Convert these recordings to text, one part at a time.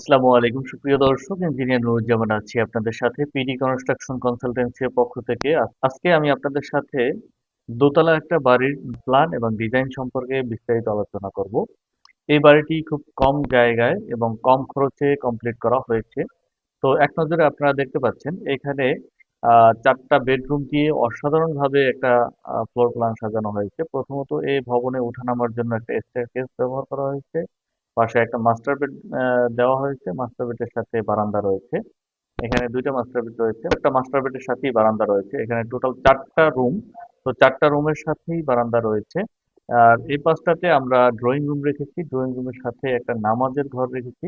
আসসালামু আলাইকুম। সুপ্রিয় দর্শক, ইঞ্জিনিয়ার নুরুজ্জামান আছি আপনাদের সাথে পিডি কনস্ট্রাকশন কনসালটেন্সির পক্ষ থেকে। আজকে আমি আপনাদের সাথে দোতলা একটা বাড়ির প্ল্যান এবং ডিজাইন সম্পর্কে বিস্তারিত আলোচনা করব। এই বাড়িটি খুব কম জায়গায় এবং কম খরচে কমপ্লিট করা হয়েছে। তো এক নজরে আপনারা দেখতে পাচ্ছেন, এখানে চারটা বেডরুম দিয়ে অসাধারণভাবে একটা ফ্লোর প্ল্যান সাজানো হয়েছে। প্রথমত এই ভবনে ওঠানামার জন্য একটা স্টেয়ারকেস ব্যবহার করা হয়েছে। পাশে একটা মাস্টার বেড দেওয়া হয়েছে। মাস্টার বেডের সাথে বারান্দা রয়েছে। এখানে দুইটা মাস্টার বেড রয়েছে। একটা মাস্টার বেডের সাথেই বারান্দা রয়েছে। এখানে টোটাল চারটা রুম তো চারটা রুমের সাথেই বারান্দা রয়েছে। আর এই পাশটাতে আমরা ড্রয়িং রুম রেখেছি। ড্রয়িং রুমের সাথে একটা নামাজের ঘর রেখেছি।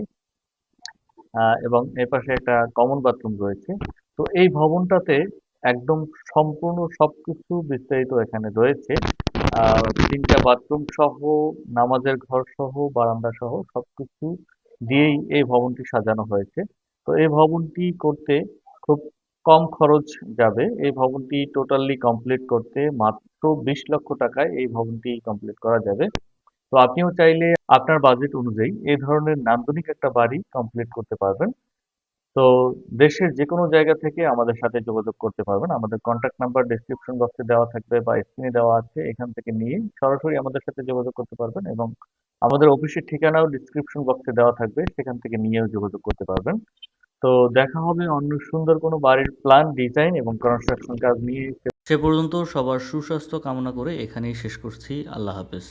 এবং এই পাশে একটা কমন বাথরুম রয়েছে। তো এই ভবনটাতে একদম সম্পূর্ণ সবকিছু বিস্তারিত এখানে রয়েছে। আহ, তিনটা বাথরুম সহ নামাজের ঘর সহ বারান্দা সহ সবকিছু দিয়েই এই ভবনটি সাজানো হয়েছে। তো এই ভবনটি করতে খুব কম খরচ যাবে। এই ভবনটি টোটালি কমপ্লিট করতে মাত্র বিশ লক্ষ টাকায় এই ভবনটি কমপ্লিট করা যাবে। তো আপনিও চাইলে আপনার বাজেট অনুযায়ী এই ধরনের নান্দনিক একটা বাড়ি কমপ্লিট করতে পারবেন। তো দেশের যে কোনো জায়গা থেকে আমাদের সাথে যোগাযোগ করতে পারবেন। আমাদের কন্ট্যাক্ট নাম্বার ডেসক্রিপশন বক্সে দেওয়া থাকবে বা স্ক্রিনে দেওয়া আছে। এখান থেকে নিয়ে সরাসরি আমাদের সাথে যোগাযোগ করতে পারবেন এবং আমাদের অফিসের ঠিকানাও ডিসক্রিপশন বক্সে দেওয়া থাকবে। সেখান থেকে নিয়েও যোগাযোগ করতে পারবেন। তো দেখা হবে অন্য সুন্দর কোনো বাড়ির প্ল্যান ডিজাইন এবং কনস্ট্রাকশন কাজ নিয়ে। সে পর্যন্ত সবার সুস্বাস্থ্য কামনা করে এখানেই শেষ করছি। আল্লাহ হাফেজ।